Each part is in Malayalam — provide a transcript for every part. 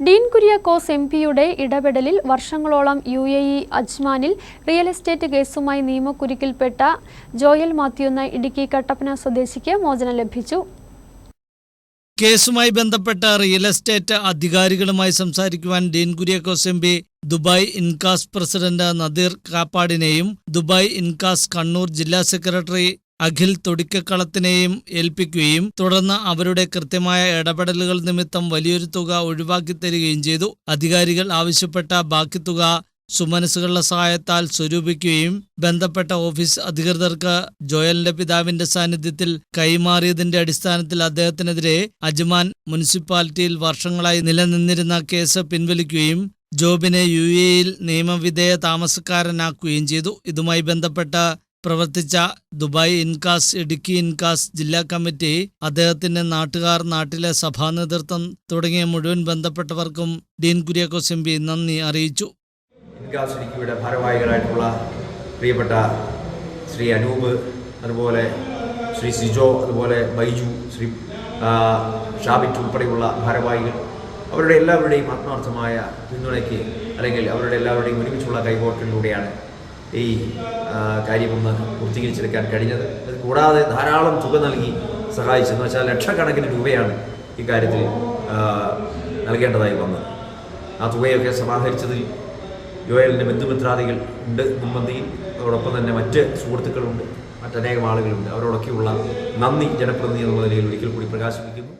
ഡീൻ കുര്യാക്കോസ് എം പിയുടെ ഇടപെടലിൽ വർഷങ്ങളോളം യു എ ഇ അജ്മാനിൽ റിയൽ എസ്റ്റേറ്റ് കേസുമായി നിയമക്കുരുക്കിൽപ്പെട്ട ജോയൽ മാത്യു എന്ന ഇടുക്കി കട്ടപ്പന സ്വദേശിക്ക് മോചനം ലഭിച്ചു. കേസുമായി ബന്ധപ്പെട്ട റിയൽ എസ്റ്റേറ്റ് അധികാരികളുമായി സംസാരിക്കുവാൻ Dean Kuriakose M P Dubai INCAS president Nadeer കാപ്പാടിനെയും Dubai INCAS Kannur ജില്ലാ സെക്രട്ടറി അഖിൽ തൊടിക്കക്കളത്തിനെയും ഏൽപ്പിക്കുകയും തുടർന്ന് അവരുടെ കൃത്യമായ ഇടപെടലുകൾ നിമിത്തം വലിയൊരു തുക ഒഴിവാക്കി തരികയും ചെയ്തു. അധികാരികൾ ആവശ്യപ്പെട്ട ബാക്കി തുക സുമനസുകളുടെ സഹായത്താൽ സ്വരൂപിക്കുകയും ബന്ധപ്പെട്ട ഓഫീസ് അധികൃതർക്ക് ജോയലിന്റെ പിതാവിന്റെ സാന്നിധ്യത്തിൽ കൈമാറിയതിന്റെ അടിസ്ഥാനത്തിൽ അദ്ദേഹത്തിനെതിരെ അജ്മാൻ മുനിസിപ്പാലിറ്റിയിൽ വർഷങ്ങളായി നിലനിന്നിരുന്ന കേസ് പിൻവലിക്കുകയും ജോബിനെ യു എയിൽ നിയമവിധേയ താമസക്കാരനാക്കുകയും ചെയ്തു. ഇതുമായി ബന്ധപ്പെട്ട പ്രവർത്തിച്ച ദുബായ് ഇൻകാസ് ഇടുക്കി ഇൻകാസ് ജില്ലാ കമ്മിറ്റി അദ്ദേഹത്തിന്റെ നാട്ടുകാർ നാട്ടിലെ സഭാ നേതൃത്വം തുടങ്ങിയ മുഴുവൻ ബന്ധപ്പെട്ടവർക്കും ഡീൻ കുര്യാക്കോസ് എം പി നന്ദി അറിയിച്ചു. ഇൻകാസ് ഇടുക്കിയുടെ ഭാരവാഹികളായിട്ടുള്ള പ്രിയപ്പെട്ട ശ്രീ അനൂപ് അതുപോലെ ശ്രീ സിജോ അതുപോലെ ബൈജു ശ്രീ ഷാബിറ്റ് ഉൾപ്പെടെയുള്ള ഭാരവാഹികൾ അവരുടെ എല്ലാവരുടെയും ആത്മാർത്ഥമായ പിന്തുണയ്ക്ക് അല്ലെങ്കിൽ അവരുടെ എല്ലാവരുടെയും ഒരുമിച്ചുള്ള കൈകോർക്കലിലൂടെയാണ് ഈ കാര്യം കാര്യമൊന്ന് പൂർത്തീകരിച്ചെടുക്കാൻ കഴിഞ്ഞത്. കൂടാതെ ധാരാളം തുക നൽകി സഹായിച്ചെന്ന് വെച്ചാൽ ലക്ഷക്കണക്കിന് രൂപയാണ് ഈ കാര്യത്തിൽ നൽകേണ്ടതായി വന്നത്. ആ തുകയൊക്കെ സമാഹരിച്ചതിൽ ജോയലിന്റെ ബന്ധുമിത്രാദികൾ ഉണ്ട് മുൻപന്തിയിൽ അതോടൊപ്പം തന്നെ മറ്റ് സുഹൃത്തുക്കളുണ്ട് മറ്റനേകം ആളുകളുണ്ട്. അവരോടൊക്കെയുള്ള നന്ദി ജനപ്രതിനിധി എന്നുള്ള നിലയിൽ ഒരിക്കൽ കൂടി പ്രകാശിപ്പിക്കുന്നു.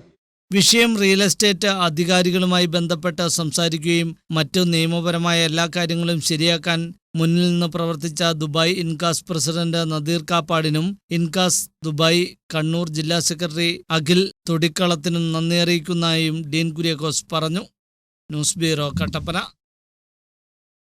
വിഷയം റിയൽ എസ്റ്റേറ്റ് അധികാരികളുമായി ബന്ധപ്പെട്ട് സംസാരിക്കുകയും മറ്റു നിയമപരമായ എല്ലാ കാര്യങ്ങളും ശരിയാക്കാൻ മുന്നിൽ നിന്ന് പ്രവർത്തിച്ച ദുബായ് ഇൻകാസ് പ്രസിഡന്റ് നദീർ കാപ്പാടിനും ഇൻകാസ് ദുബായ് കണ്ണൂർ ജില്ലാ സെക്രട്ടറി അഖിൽ തൊടിക്കളത്തിനും നന്ദി അറിയിക്കുന്നതായും ഡീൻ കുര്യാക്കോസ് പറഞ്ഞു. News bureau Kattappana.